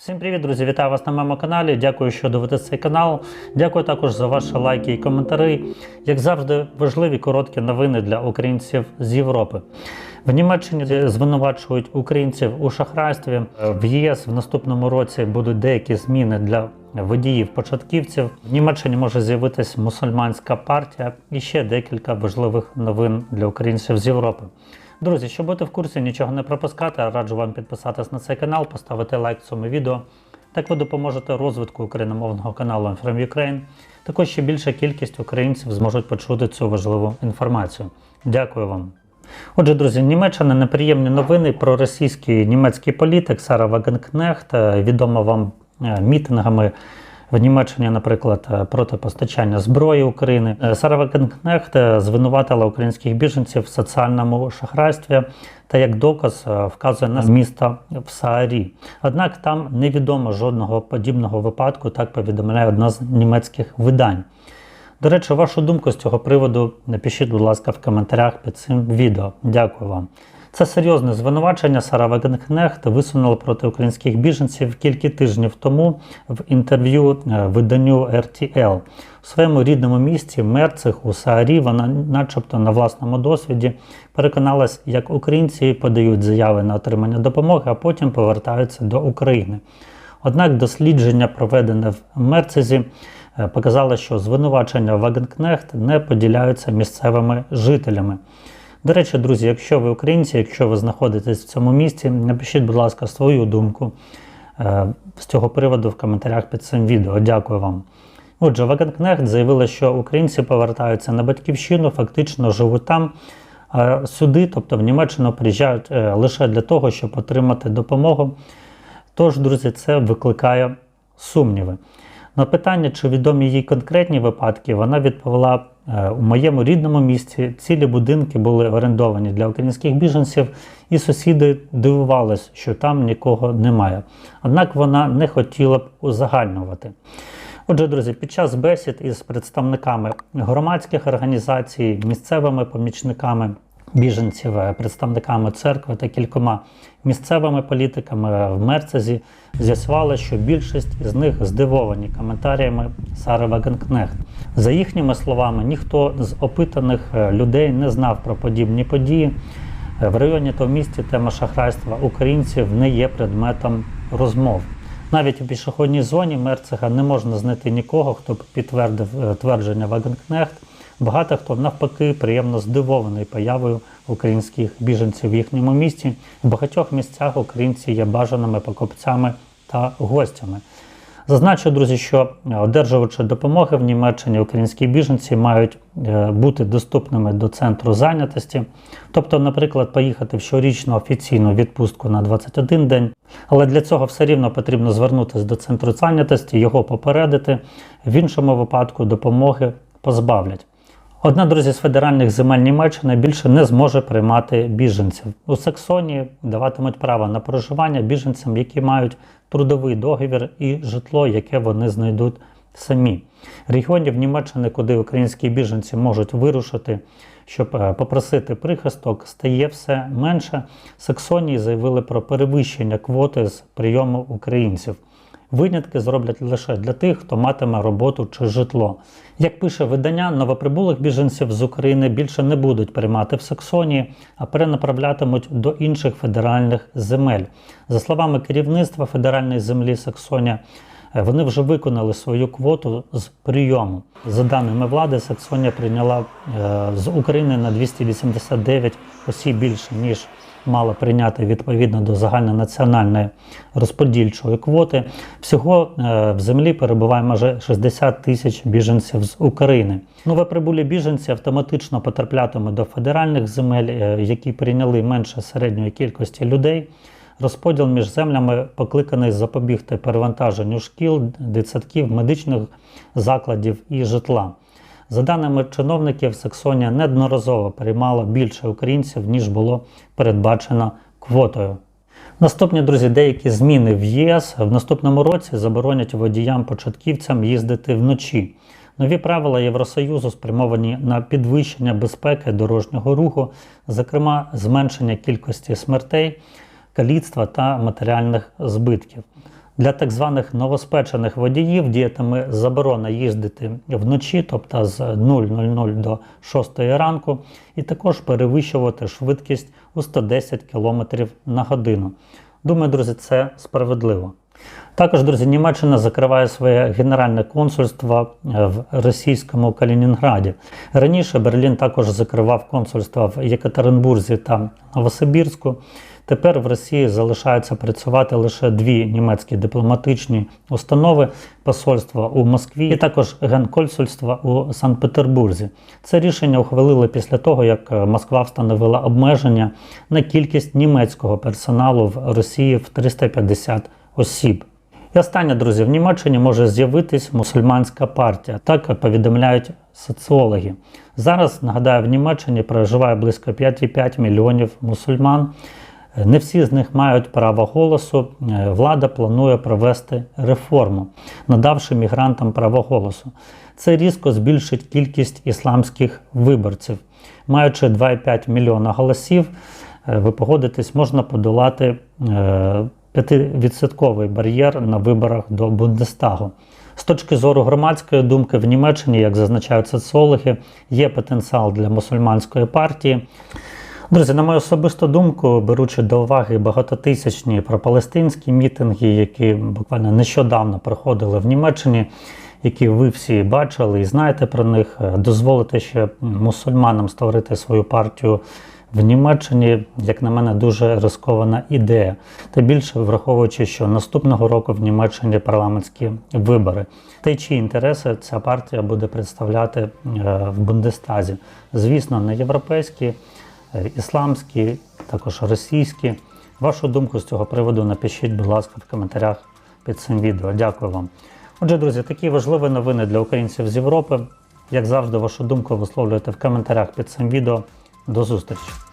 Всім привіт, друзі! Вітаю вас на моєму каналі. Дякую, що дивитесь цей канал. Дякую також за ваші лайки і коментарі. Як завжди, важливі короткі новини для українців з Європи. В Німеччині звинувачують українців у шахрайстві. В ЄС в наступному році будуть деякі зміни для водіїв-початківців. В Німеччині може з'явитись мусульманська партія і ще декілька важливих новин для українців з Європи. Друзі, щоб бути в курсі, нічого не пропускати, раджу вам підписатись на цей канал, поставити лайк цьому відео. Так ви допоможете розвитку україномовного каналу From Ukraine. Також ще більша кількість українців зможуть почути цю важливу інформацію. Дякую вам. Отже, друзі, Німеччина неприємні новини про російський німецький політик Сара Вагенкнехт, е, відома вам е, мітингами в Німеччині, наприклад, е, проти постачання зброї України. Е, Сара Вагенкнехт е, звинуватила українських біженців в соціальному шахрайстві та як доказ вказує на місто в Саарі. Однак там невідомо жодного подібного випадку, так повідомляє одна з німецьких видань. До речі, вашу думку з цього приводу напишіть, будь ласка, в коментарях під цим відео. Дякую вам. Це серйозне звинувачення. Сара Вагенкнехт висунула проти українських біженців кілька тижнів тому в інтерв'ю е, виданню RTL. У своєму рідному місті Мерцих у Саарі вона, начебто, на власному досвіді переконалась, як українці подають заяви на отримання допомоги, а потім повертаються до України. Однак дослідження, проведене в Мерцезі, е, показало, що звинувачення Вагенкнехт не поділяються місцевими жителями. До речі, друзі, якщо ви українці, якщо ви знаходитесь в цьому місті, напишіть, будь ласка, свою думку е, з цього приводу в коментарях під цим відео. Дякую вам. Отже, Вагенкнехт заявила, що українці повертаються на батьківщину, фактично живуть там. А сюди, тобто в Німеччину, приїжджають е, лише для того, щоб отримати допомогу. Тож, друзі, це викликає сумніви. На питання, чи відомі їй конкретні випадки, вона відповіла: «Е, у моєму рідному місті цілі будинки були орендовані для українських біженців, і сусіди дивувались, що там нікого немає. Однак вона не хотіла б узагальнювати. Отже, друзі, під час бесід із представниками громадських організацій, місцевими помічниками біженців, е, представниками церкви та кількома місцевими політиками в Мерцезі з'ясували, що більшість з них здивовані коментарями Сари Вагенкнехт. За їхніми словами, ніхто з опитаних е, людей не знав про подібні події. Е, В районі та в місті тема шахрайства українців не є предметом розмов. Навіть у пішохідній зоні Мерцега не можна знайти нікого, хто б підтвердив е, твердження Вагенкнехт. Багато хто навпаки приємно здивований появою українських біженців в їхньому місті. В багатьох місцях українці є бажаними покупцями та гостями. Зазначу, друзі, що е, одержувачі допомоги в Німеччині українські біженці мають е, бути доступними до центру зайнятості, тобто, наприклад, поїхати в щорічну офіційну відпустку на 21 день. Але для цього все рівно потрібно звернутися до центру зайнятості, його попередити. В іншому випадку допомоги позбавлять. Одна, друзі, з федеральних земель Німеччини більше не зможе приймати біженців. У Саксонії даватимуть право на проживання біженцям, які мають трудовий договір і житло, яке вони знайдуть самі. Регіонів Німеччини, куди українські біженці можуть вирушити, щоб е, попросити прихисток, стає все менше. Саксонії заявили про перевищення квоти з прийому українців. Винятки зроблять лише для тих, хто матиме роботу чи житло. Як пише видання, новоприбулих біженців з України більше не будуть приймати в Саксонії, а перенаправлятимуть до інших федеральних земель. За словами керівництва федеральної землі Саксонія, е, вони вже виконали свою квоту з прийому. За даними влади, Саксонія прийняла е, з України на 289 осіб більше ніж мала прийняти відповідно до загальнонаціональної розподільчої квоти. Всього е, в землі перебуває майже 60 тисяч біженців з України. Новоприбулі біженці автоматично потраплятимуть до федеральних земель, е, які прийняли менше середньої кількості людей. Розподіл між землями покликаний запобігти перевантаженню шкіл, дитсадків, медичних закладів і житла. За даними чиновників, Саксонія неодноразово приймала більше українців, ніж було передбачено квотою. Наступні друзі, деякі зміни в ЄС в наступному році заборонять водіям-початківцям їздити вночі. Нові правила Євросоюзу спрямовані на підвищення безпеки дорожнього руху, зокрема зменшення кількості смертей, каліцтва та матеріальних збитків. Для так званих новоспечених водіїв діятиме заборона їздити вночі, тобто з 0.00 до 6 ранку, і також перевищувати швидкість у 110 км на годину. Думаю, друзі, це справедливо. Також, друзі, Німеччина закриває своє генеральне консульство е, в російському Калінінграді. Раніше Берлін також закривав консульства в Єкатеринбурзі та Новосибірську. Тепер в Росії залишаються працювати лише дві німецькі дипломатичні установи посольства у Москві і також генконсульства у Санкт-Петербурзі. Це рішення ухвалили після того, як е, Москва встановила обмеження на кількість німецького персоналу в Росії в 350 осіб. І останнє, друзі, в Німеччині може з'явитись мусульманська партія, так повідомляють соціологи. Зараз, нагадаю, в Німеччині проживає близько 5,5 мільйонів мусульман. Не всі з них мають право голосу. Е, Влада планує провести реформу, надавши мігрантам право голосу. Це різко збільшить кількість ісламських виборців. Маючи 2,5 мільйона голосів, е, ви погодитесь, можна подолати е, 5% бар'єр на виборах до Бундестагу. З точки зору громадської думки в Німеччині, як зазначають соціологи, є потенціал для мусульманської партії. Друзі, на мою особисту думку, беручи до уваги багатотисячні пропалестинські мітинги, які буквально нещодавно проходили в Німеччині, які ви всі бачили і знаєте про них, е, дозволити ще мусульманам створити свою партію в Німеччині, як на мене, дуже рискована ідея. Та більше враховуючи, що наступного року в Німеччині парламентські вибори. Та й чиї інтереси ця партія буде представляти е, в Бундестазі. Звісно, не європейські, ісламські, також російські. Вашу думку з цього приводу напишіть, будь ласка, в коментарях під цим відео. Дякую вам. Отже, друзі, такі важливі новини для українців з Європи. Як завжди, вашу думку висловлюєте в коментарях під цим відео. До зустрічі!